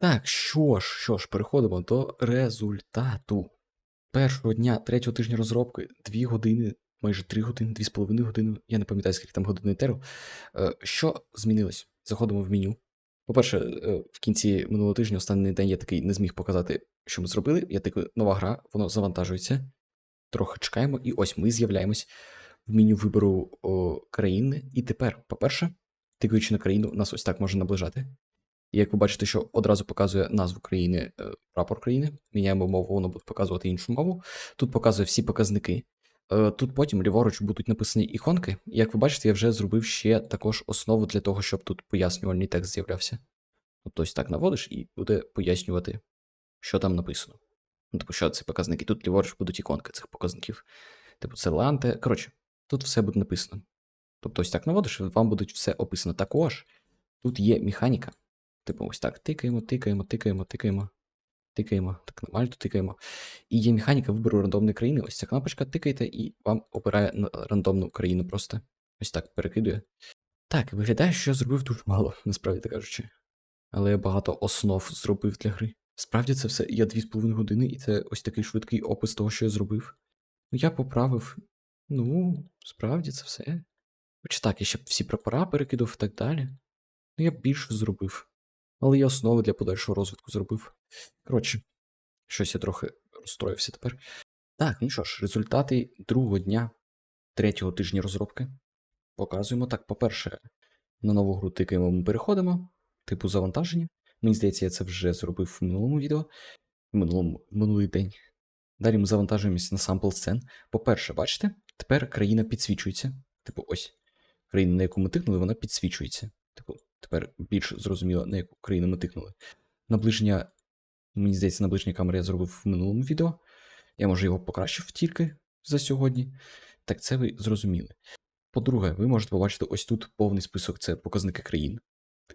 Так, що ж, що ж, переходимо до результату. Першого дня, третього тижня розробки, 2 години, майже 3 години, 2,5 години, я не пам'ятаю, скільки там годин теру. Е, Що змінилось? Заходимо в меню. По-перше, е, в кінці минулого тижня, останній день я такий не зміг показати, що ми зробили. Я такий, нова гра, воно завантажується. Трохи чекаємо, і ось ми з'являємось в меню вибору о, країни. І тепер, по-перше, тикаючи на країну, нас ось так може наближати. І як ви бачите, що одразу показує назву країни, е, прапор країни. Міняємо мову, воно буде показувати іншу мову. Тут показує всі показники. Е, Тут потім ліворуч будуть написані іконки. Як ви бачите, я вже зробив ще також основу для того, щоб тут пояснювальний текст з'являвся. Тобто ось так наводиш і буде пояснювати, що там написано. Ну, типу, що це показники. Тут ліворуч будуть іконки цих показників. Типу, це ланте. Коротше, тут все буде написано. Тобто, ось так наводиш, вам будуть все описано. Також тут є механіка. Типу, ось так тикаємо, тикаємо, тикаємо, тикаємо, тикаємо, так нормально тикаємо. І є механіка вибору рандомної країни. Ось ця кнопочка, тикаєте, і вам обирає на рандомну країну просто. Ось так перекидує. Так, виглядає, що я зробив дуже мало, насправді кажучи. Але я багато основ зробив для гри. Справді це все. Я 2,5 години, і це ось такий швидкий опис того, що я зробив. Ну, я поправив. Ну, справді це все. Хоч так, я ще всі прапора перекидав і так далі. Ну, я більше зробив. Але я основи для подальшого розвитку зробив. Коротше, щось я трохи розстроївся тепер. Так, ну що ж, результати другого дня третього тижня розробки. Показуємо. Так, по-перше, на нову гру тикаємо, ми переходимо. Типу завантаження. Мені здається, я це вже зробив в минулому відео. В минулому, минулий день. Далі ми завантажуємось на сампл сцен. По-перше, бачите, тепер країна підсвічується. Типу, ось. Країна, на яку ми тикнули, вона підсвічується. Типу, тепер більш зрозуміло, на яку країну ми тикнули. Наближення, мені здається, наближення камери я зробив в минулому відео. Я може його покращив тільки за сьогодні. Так це ви зрозуміли. По-друге, ви можете побачити ось тут повний список це показники країн.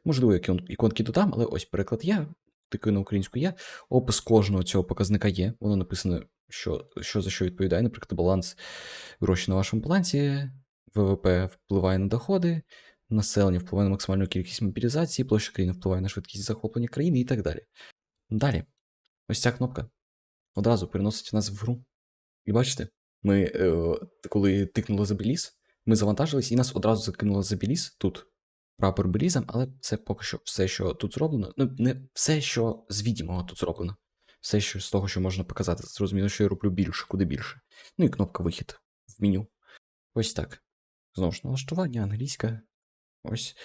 Можливо, ікон- іконки додам, але ось переклад є. Тикаю на українську є. Опис кожного цього показника є. Воно написано, що, що за що відповідає. Наприклад, баланс гроші на вашому балансі, ВВП впливає на доходи, населення впливає на максимальну кількість мобілізації, площа країни впливає на швидкість захоплення країни і так далі. Далі, ось ця кнопка одразу переносить нас в гру. І бачите, ми, е, коли тикнули за Беліз, ми завантажились і нас одразу закинуло за Беліз тут. Прапор Белізом, але це поки що все, що тут зроблено. Ну, не все, що з відімого тут зроблено. Все, що з того, що можна показати. Зрозуміло, що я роблю більше, куди більше. Ну і кнопка вихід в меню. Ось так. Знову ж налаштування, англійська. Ось.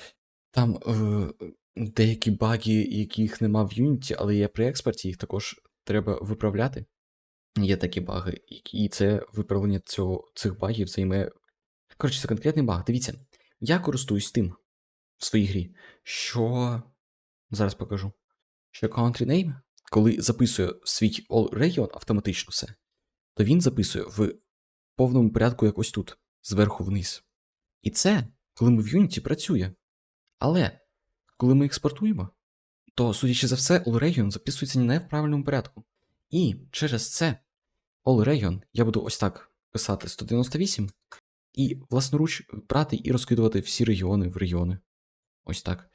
Там е, деякі баги, яких нема в Unity, але є при експорті, їх також треба виправляти. Є такі баги, і це виправлення цього, цих багів займе. Коротше, це конкретний баг. Дивіться, я користуюсь тим в своїй грі, що. Зараз покажу. Що country name, коли записує свій all region автоматично все, то він записує в повному порядку якось тут, зверху вниз. І це, коли ми в Unity працює. Але коли ми експортуємо, то, судячи за все, all region записується не в правильному порядку. І через це all region я буду ось так писати 198 і власноруч брати і розкидувати всі регіони в регіони. Ось так.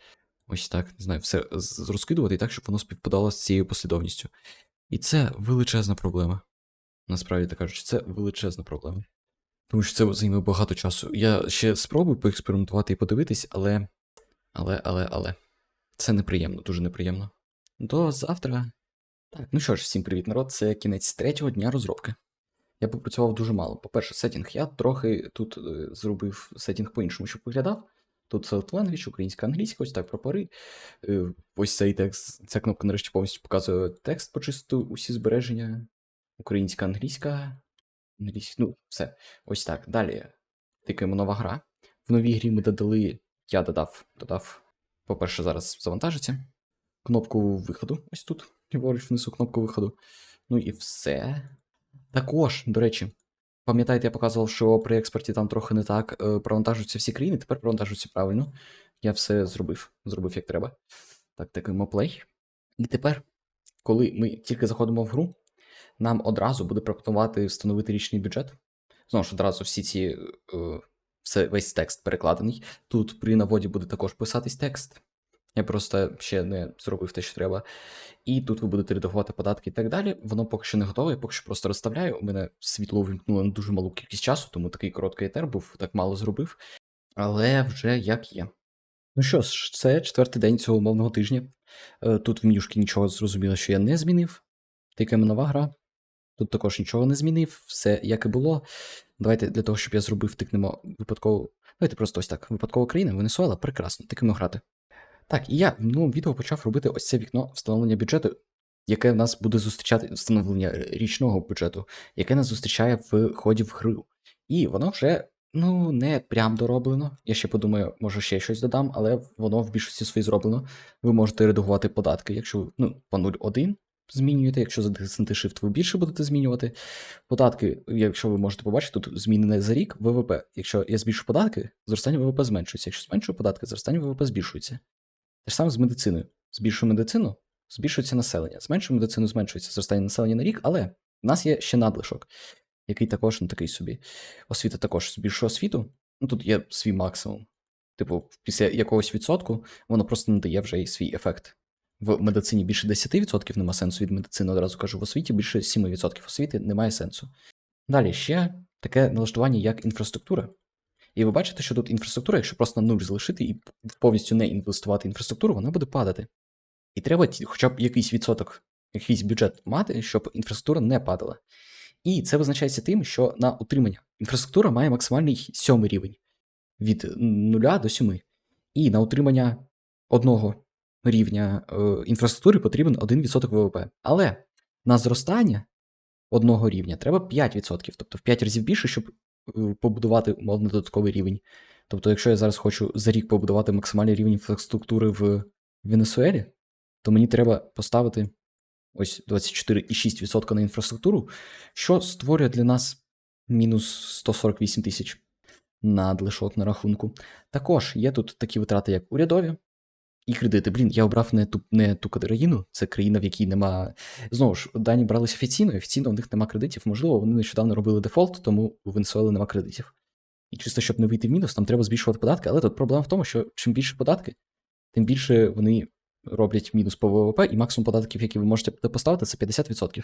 Ось так, не знаю, все розкидувати так, щоб воно співпадало з цією послідовністю. І це величезна проблема. Насправді так кажучи, це величезна проблема. Тому що це займе багато часу. Я ще спробую поекспериментувати і подивитись, але. Але, але, але. Це неприємно, дуже неприємно. До завтра. Так, ну що ж, всім привіт, народ. Це кінець третього дня розробки. Я попрацював дуже мало. По-перше, сетінг. Я трохи тут е, зробив сетінг по-іншому, щоб виглядав. Тут Select Language, українська, англійська, ось так прапори. Е, Ось цей текст, ця кнопка нарешті повністю показує текст почисту, усі збереження. Українська, англійська. Ну, все. Ось так. Далі тикаємо нова гра. В новій грі ми додали. Я додав, додав. По-перше, зараз завантажиться. Кнопку виходу. Ось тут. Ліворуч внизу кнопку виходу. Ну і все. Також, до речі, пам'ятаєте, я показував, що при експорті там трохи не так е, провантажуються всі країни, тепер провантажуються правильно. Я все зробив, зробив як треба. Так, тикаємо play. І тепер, коли ми тільки заходимо в гру, нам одразу буде пропонувати встановити річний бюджет. Знову ж одразу всі ці. Е, все, весь текст перекладений. Тут при наводі буде також писатись текст. Я просто ще не зробив те, що треба. І тут ви будете редагувати податки і так далі. Воно поки що не готове, я поки що просто розставляю. У мене світло увімкнуло на дуже малу кількість часу, тому такий короткий етер був, так мало зробив. Але вже як є. Ну що ж, це четвертий день цього умовного тижня. Е, Тут в менюшки нічого зрозуміло, що я не змінив. Тикаємо нова гра. Тут також нічого не змінив, все як і було. Давайте для того, щоб я зробив, тикнемо випадково. Давайте просто ось так. Випадкова країна, Венесуела, прекрасно, тикаємо грати. Так, і я в минулому відео почав робити ось це вікно встановлення бюджету, яке в нас буде зустрічати встановлення річного бюджету, яке нас зустрічає в ході в гру. І воно вже ну не прям дороблено. Я ще подумаю, може ще щось додам, але воно в більшості своїй зроблено. Ви можете редагувати податки, якщо ну, по 0.1 змінюєте, якщо затиснути Shift, ви більше будете змінювати. Податки, якщо ви можете побачити, тут змінене за рік ВВП. Якщо я збільшу податки, зростання ВВП зменшується. Якщо зменшую податки, зростання ВВП збільшується. Те ж саме з медициною. Збільшую медицину, збільшується населення. Зменшую медицину, зменшується зростання населення на рік, але в нас є ще надлишок, який також ну, такий собі. Освіта також збільшує освіту. Ну тут є свій максимум. Типу, після якогось відсотку воно просто не дає вже і свій ефект. В медицині більше 10% нема сенсу від медицини, одразу кажу, в освіті більше 7% освіти немає сенсу. Далі ще таке налаштування, як інфраструктура. І ви бачите, що тут інфраструктура, якщо просто на нуль залишити і повністю не інвестувати в інфраструктуру, вона буде падати. І треба хоча б якийсь відсоток, якийсь бюджет мати, щоб інфраструктура не падала. І це визначається тим, що на утримання інфраструктура має максимальний сьомий рівень від 0 до 7. І на утримання одного рівня е, інфраструктури потрібен 1% ВВП. Але на зростання одного рівня треба 5%, тобто в 5 разів більше, щоб е, побудувати умовно додатковий рівень. Тобто, якщо я зараз хочу за рік побудувати максимальний рівень інфраструктури в Венесуелі, то мені треба поставити ось 24,6% на інфраструктуру, що створює для нас мінус 148 тисяч надлишок на рахунку. Також є тут такі витрати, як урядові і кредити. Блін, я обрав не ту, не ту країну, це країна, в якій нема. Знову ж, дані бралися офіційно, і офіційно в них нема кредитів. Можливо, вони нещодавно робили дефолт, тому у Венесуели нема кредитів. І чисто, щоб не вийти в мінус, нам треба збільшувати податки. Але тут проблема в тому, що чим більше податки, тим більше вони роблять мінус по ВВП, і максимум податків, які ви можете поставити, це 50%.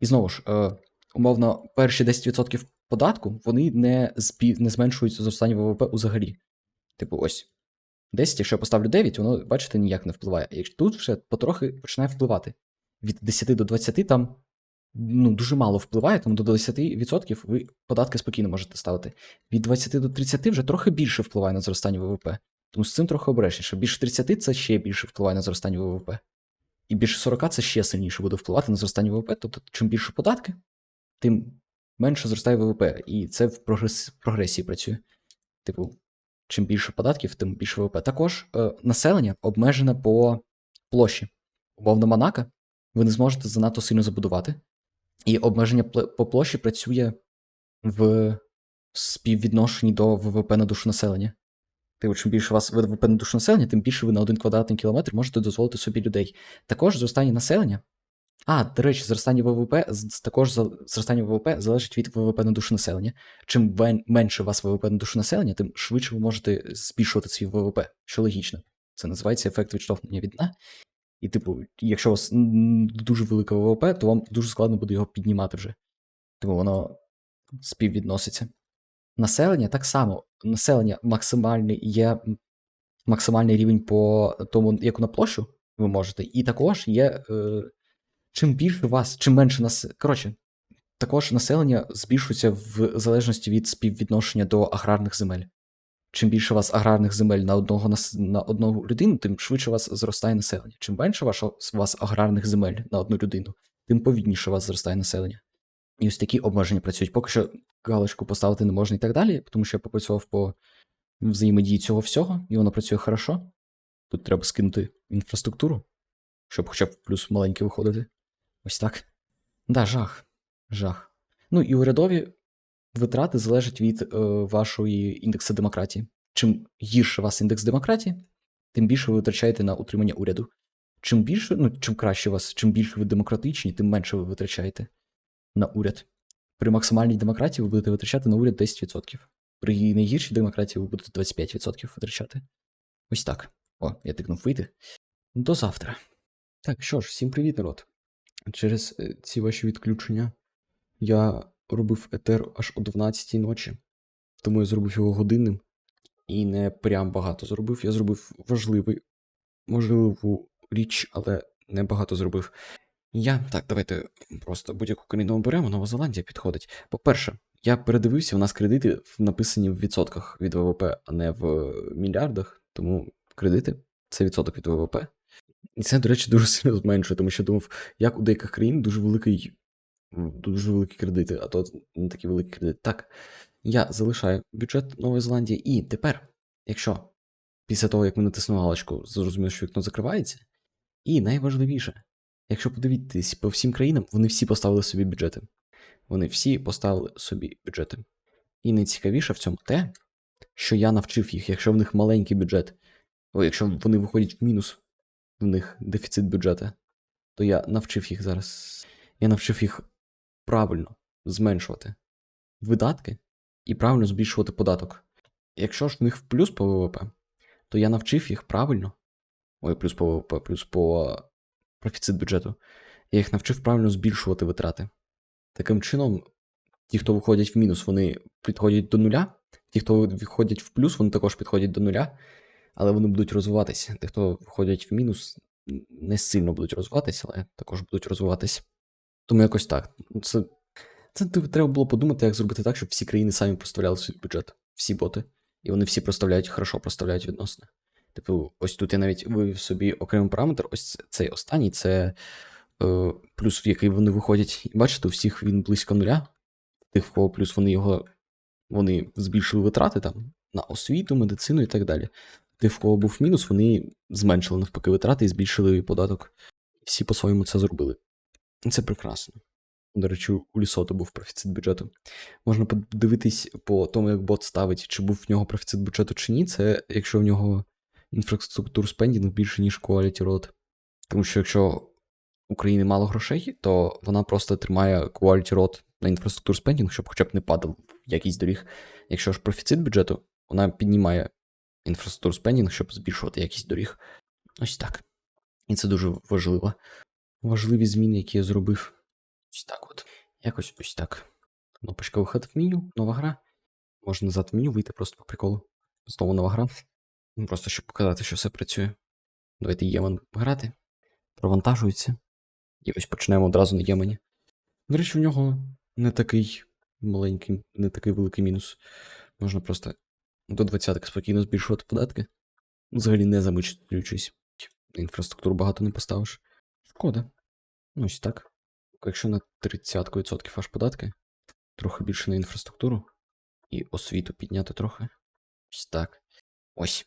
І знову ж, е, умовно, перші 10% податку вони не, збі... не зменшують зростання ВВП взагалі. Типу, ось. 10, якщо я поставлю 9, воно, бачите, ніяк не впливає. А тут вже потрохи починає впливати. Від 10 до 20 там ну, дуже мало впливає, тому до 10% ви податки спокійно можете ставити. Від 20 до 30 вже трохи більше впливає на зростання ВВП. Тому з цим трохи обережніше. Більше 30 це ще більше впливає на зростання ВВП. І більше 40 це ще сильніше буде впливати на зростання ВВП. Тобто, чим більше податки, тим менше зростає ВВП. І це в прогрес... прогресії працює. Типу, чим більше податків, тим більше ВВП. Також е, населення обмежене по площі. Умовно, Монако ви не зможете занадто сильно забудувати. І обмеження по площі працює в співвідношенні до ВВП на душу населення. Типу, чим більше у вас ВВП на душу населення, тим більше ви на один квадратний кілометр можете дозволити собі людей. Також зростання населення. А, до речі, зростання ВВП також зростання ВВП залежить від ВВП на душу населення. Чим менше у вас ВВП на душу населення, тим швидше ви можете збільшувати свій ВВП, що логічно. Це називається ефект відштовхнення від дна. І, типу, якщо у вас дуже велике ВВП, то вам дуже складно буде його піднімати вже. Тому воно співвідноситься. Населення так само. Населення максимальний є максимальний рівень по тому, яку на площу ви можете. І також є. Е, чим більше вас, чим менше нас. Коротше, також населення збільшується в залежності від співвідношення до аграрних земель. Чим більше у вас аграрних земель на одного на одну людину, тим швидше у вас зростає населення. Чим менше ваш- у вас аграрних земель на одну людину, тим повільніше у вас зростає населення. І ось такі обмеження працюють. Поки що галочку поставити не можна і так далі, тому що я попрацював по взаємодії цього всього, і воно працює хорошо. Тут треба скинути інфраструктуру, щоб хоча б плюс маленький виходити. Ось так. Да, жах. Жах. Ну і урядові витрати залежать від е, вашої індексу демократії. Чим гірше у вас індекс демократії, тим більше ви витрачаєте на утримання уряду. Чим більше, ну чим краще у вас, чим більше ви демократичні, тим менше ви витрачаєте на уряд. При максимальній демократії ви будете витрачати на уряд 10%. При найгіршій демократії ви будете 25% витрачати. Ось так. О, я тикнув вийти. До завтра. Так, що ж, всім привіт, народ. Через е, ці ваші відключення я робив етер аж о 12 ночі, тому я зробив його годинним і не прям багато зробив. Я зробив важливий, можливу річ, але не багато зробив. Я так, давайте просто будь-яку країну оберемо, Нова Зеландія підходить. По-перше, я передивився, у нас кредити написані в відсотках від ВВП, а не в е, мільярдах. Тому кредити це відсоток від ВВП. І це, до речі, дуже сильно зменшує, тому що думав, як у деяких країн дуже великий, дуже великі кредити, а то не такі великі кредити. Так, я залишаю бюджет Нової Зеландії. І тепер, якщо після того, як ми натиснули галочку, зрозуміло, що вікно закривається. І найважливіше, якщо подивитись по всім країнам, вони всі поставили собі бюджети. Вони всі поставили собі бюджети. І найцікавіше в цьому те, що я навчив їх, якщо в них маленький бюджет, о, якщо вони виходять в мінус, в них дефіцит бюджету, то я навчив їх зараз. Я навчив їх правильно зменшувати видатки і правильно збільшувати податок. Якщо ж в них в плюс по ВВП, то я навчив їх правильно. Ой, плюс по ВВП, плюс по профіцит бюджету. Я їх навчив правильно збільшувати витрати. Таким чином, ті, хто виходять в мінус, вони підходять до нуля. Ті, хто виходять в плюс, вони також підходять до нуля, але вони будуть розвиватися. Ті, хто виходять в мінус, не сильно будуть розвиватися, але також будуть розвиватися. Тому якось так. Ну, Це, це треба було подумати, як зробити так, щоб всі країни самі поставляли свій бюджет, всі боти. І вони всі проставляють, хорошо проставляють відносно. Типу, ось тут я навіть вивів собі окремий параметр, ось цей останній, це е, плюс, в який вони виходять. І бачите, у всіх він близько нуля. Тих, в кого плюс вони його вони збільшили витрати там на освіту, медицину і так далі. Тих, в кого був мінус, вони зменшили навпаки витрати і збільшили податок. Всі по-своєму це зробили. Це прекрасно. До речі, у Лісоту був профіцит бюджету. Можна подивитись по тому, як бот ставить, чи був в нього профіцит бюджету чи ні. Це якщо в нього інфраструктур спендінг більше, ніж quality road. Тому що якщо у країни мало грошей, то вона просто тримає quality road на інфраструктур спендінг, щоб хоча б не падав якийсь доріг. Якщо ж профіцит бюджету, вона піднімає інфраструктур спендінг, щоб збільшувати якість доріг. Ось так. І це дуже важливо. Важливі зміни, які я зробив. Ось так от. Якось ось так. Кнопочка виход в меню, нова гра. Можна назад в меню вийти просто по приколу. Знову нова гра. Ну, Просто щоб показати, що все працює. Давайте Ємен грати. Провантажується. І ось почнемо одразу на Ємені. До речі, в нього не такий маленький, не такий великий мінус. Можна просто до 20 спокійно збільшувати податки. Взагалі не замислюючись. Інфраструктуру багато не поставиш. Шкода. Ну, ось так. Якщо на 30% аж податки, трохи більше на інфраструктуру і освіту підняти трохи. Ось так. Ось.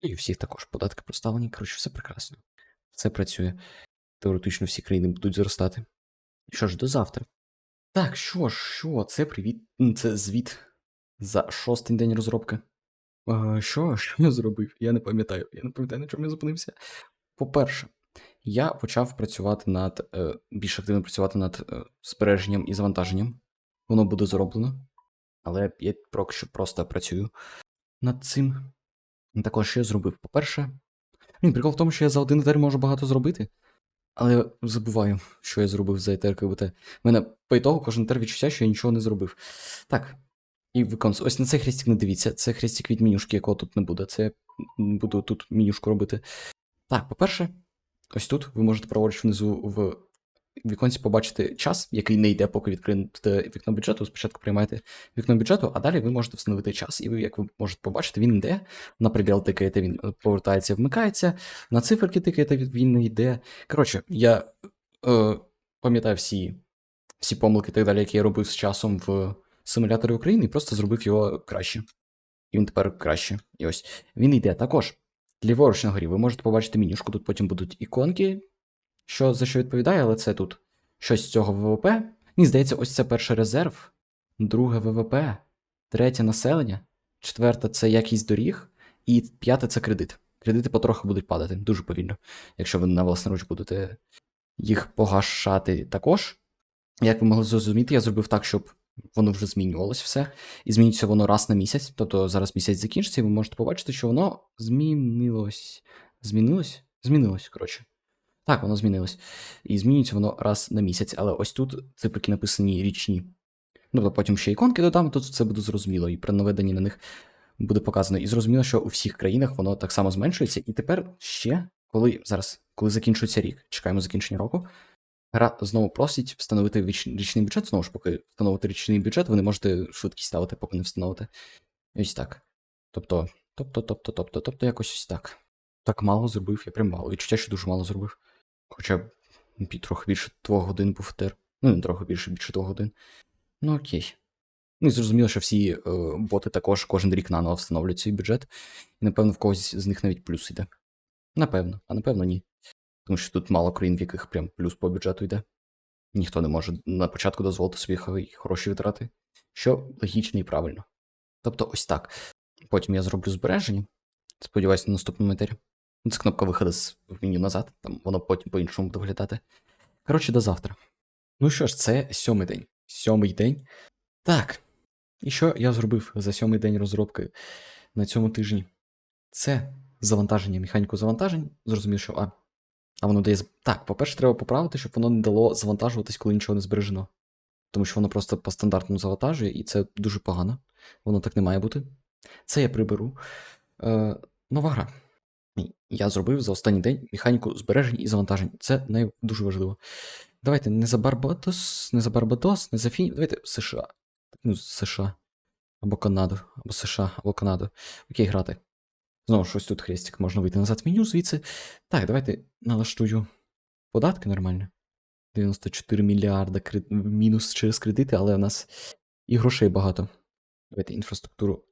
І у всіх також податки проставлені. Коротше, все прекрасно. Все працює. Теоретично всі країни будуть зростати. Що ж, до завтра. Так, що ж, що? Це привіт. Це звіт за шостий день розробки. А, що? Що я зробив? Я не пам'ятаю. Я не пам'ятаю, на чому я зупинився. По-перше, я почав працювати над е, більш активно працювати над збереженням і завантаженням. Воно буде зроблено. Але я поки що просто працюю над цим. Також що я зробив. По-перше, прикол в тому, що я за один етер можу багато зробити. Але я забуваю, що я зробив за етер КБТ. У мене по ітогу кожен етер відчуття, що я нічого не зробив. Так. І виконується. Ось на цей хрестик не дивіться. Це хрестик від менюшки, якого тут не буде. Це я буду тут менюшку робити. Так, по-перше, ось тут ви можете праворуч внизу в віконці побачити час, який не йде, поки відкриєте вікно бюджету. Спочатку приймаєте вікно бюджету, а далі ви можете встановити час. І ви, як ви можете побачити, він йде. На прибіл тикаєте, він повертається, вмикається. На циферки тикаєте, він не йде. Коротше, я е, пам'ятаю всі, всі помилки і так далі, які я робив з часом в симуляторі України, і просто зробив його краще. І він тепер краще. І ось він йде також. Ліворуч на горі ви можете побачити менюшку, тут потім будуть іконки, що за що відповідає, але це тут щось з цього ВВП. Мені здається, ось це перший резерв, друге ВВП, третє населення, четверте це якість доріг, і п'яте це кредит. Кредити потроху будуть падати дуже повільно, якщо ви на власноруч будете їх погашати також. Як ви могли зрозуміти, я зробив так, щоб воно вже змінювалось все. І змінюється воно раз на місяць. Тобто зараз місяць закінчиться, і ви можете побачити, що воно змінилось. Змінилось? Змінилось, коротше. Так, воно змінилось. І змінюється воно раз на місяць, але ось тут циферки написані річні. Ну, тобто потім ще іконки додам, тут це буде зрозуміло, і при наведенні на них буде показано. І зрозуміло, що у всіх країнах воно так само зменшується. І тепер ще, коли зараз, коли закінчується рік, чекаємо закінчення року, гра знову просить встановити річний бюджет. Знову ж, поки встановити річний бюджет, ви не можете швидкість ставити, поки не встановите. Ось так. Тобто, тобто, тобто, тобто, тобто, якось ось так. Так мало зробив, я прям мало. Відчуття, що дуже мало зробив. Хоча трохи більше двох годин був тер. Ну, не трохи більше, більше двох годин. Ну окей. Ну і зрозуміло, що всі е, боти також кожен рік наново встановлюють свій бюджет. І напевно в когось з них навіть плюс йде. Напевно, а напевно ні. Тому що тут мало країн, в яких прям плюс по бюджету йде. Ніхто не може на початку дозволити собі хороші витрати, що логічно і правильно. Тобто ось так. Потім я зроблю збереження. Сподіваюся, на наступному етері. Ну, Це кнопка виходу з меню назад, там воно потім по-іншому буде виглядати. Коротше, до завтра. Ну що ж, це сьомий день. Сьомий день. Так. І що я зробив за сьомий день розробки на цьому тижні? Це завантаження, механіку завантажень. Зрозумів, що а, а воно дає. Так, по-перше, треба поправити, щоб воно не дало завантажуватись, коли нічого не збережено. Тому що воно просто по стандартному завантажує, і це дуже погано. Воно так не має бути. Це я приберу. Е, нова гра. Я зробив за останній день механіку збережень і завантажень. Це най... дуже важливо. Давайте не за Барбадос, не за Барбадос, не за Фіні. Давайте США. Ну, США. Або Канаду, або США, або Канаду. Окей, грати. Знову ж ось тут хрестик, можна вийти назад в меню звідси. Так, давайте налаштую податки нормально. 94 мільярда кре- мінус через кредити, але в нас і грошей багато. Давайте інфраструктуру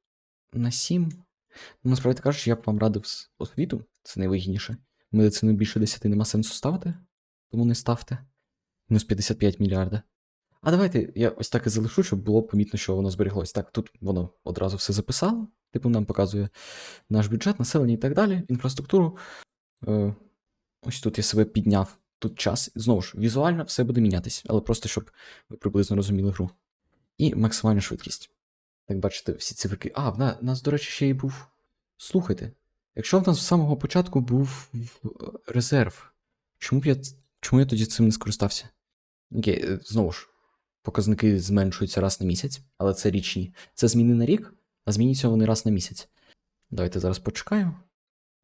на 7. Ну, насправді кажучи, я б вам радив з освіту, це найвигідніше. Медицину більше 10 нема сенсу ставити, тому не ставте. Мінус 55 мільярда. А давайте я ось так і залишу, щоб було помітно, що воно зберіглось. Так, тут воно одразу все записало. Типу нам показує наш бюджет, населення і так далі, інфраструктуру. Е, ось тут я себе підняв. Тут час. Знову ж, візуально все буде мінятись, але просто щоб ви приблизно розуміли гру. І максимальна швидкість. Так бачите, всі циферки. А, в нас, до речі, ще й був. Слухайте, якщо в нас з самого початку був резерв, чому б я, чому я тоді цим не скористався? Окей, е, знову ж, показники зменшуються раз на місяць, але це річні. Це зміни на рік, а змінюються вони раз на місяць. Давайте зараз почекаю.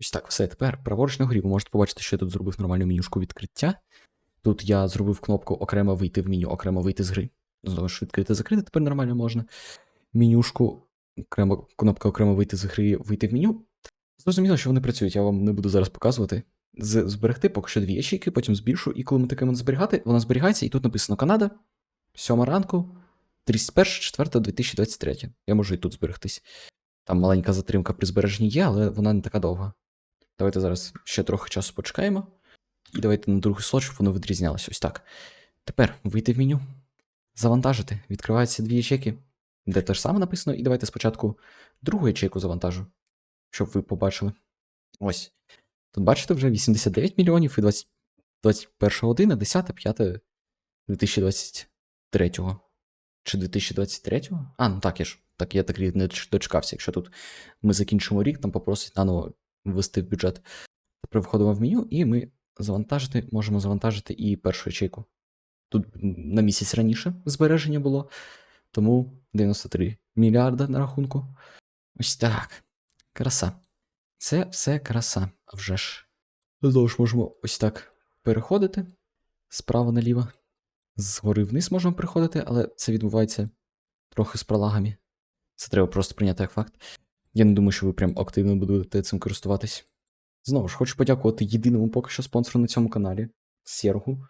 Ось так, все тепер. Праворуч на горі ви можете побачити, що я тут зробив нормальну менюшку відкриття. Тут я зробив кнопку окремо вийти в меню, окремо вийти з гри. Знову ж відкрити, закрити тепер нормально можна. Менюшку, окремо, кнопка окремо вийти з гри, вийти в меню. Зрозуміло, що вони працюють, я вам не буду зараз показувати. З- зберегти поки що дві ячейки, потім збільшу, і коли ми таке зберігати, вона зберігається, і тут написано Канада, 7 ранку, 31.04.2023. Я можу і тут зберегтись. Там маленька затримка при збереженні є, але вона не така довга. Давайте зараз ще трохи часу почекаємо. І давайте на другий слот, щоб воно відрізнялося. Ось так. Тепер вийти в меню, завантажити. Відкриваються дві ячейки, де те ж саме написано, і давайте спочатку другу ячейку завантажу, щоб ви побачили. Ось. Тут бачите вже 89 мільйонів і 20, 21 година, 10, 5 2023. Чи 2023-го? А, ну так, я ж. Так, я так і не дочекався. Якщо тут ми закінчимо рік, там попросить наново ввести в бюджет. Тепер входимо в меню, і ми завантажити, можемо завантажити і першу ячейку. Тут на місяць раніше збереження було, тому 93 мільярда на рахунку. Ось так. Краса. Це все краса, а вже ж. Знову ж можемо ось так переходити справа наліво. Згори вниз можемо переходити, але це відбувається трохи з пролагами. Це треба просто прийняти як факт. Я не думаю, що ви прям активно будете цим користуватись. Знову ж, хочу подякувати єдиному поки що спонсору на цьому каналі Сергу.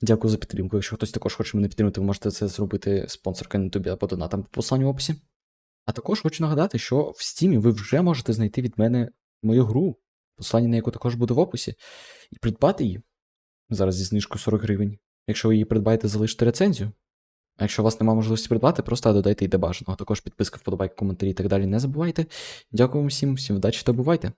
Дякую за підтримку. Якщо хтось також хоче мене підтримати, ви можете це зробити спонсоркою на ютубі або донатом по посиланню в описі. А також хочу нагадати, що в стімі ви вже можете знайти від мене мою гру, посилання на яку також буде в описі, і придбати її зараз зі знижкою 40 гривень. Якщо ви її придбаєте, залиште рецензію. А якщо у вас немає можливості придбати, просто додайте і А Також підписка, вподобайки, коментарі і так далі не забувайте. Дякую всім, всім вдачі та бувайте!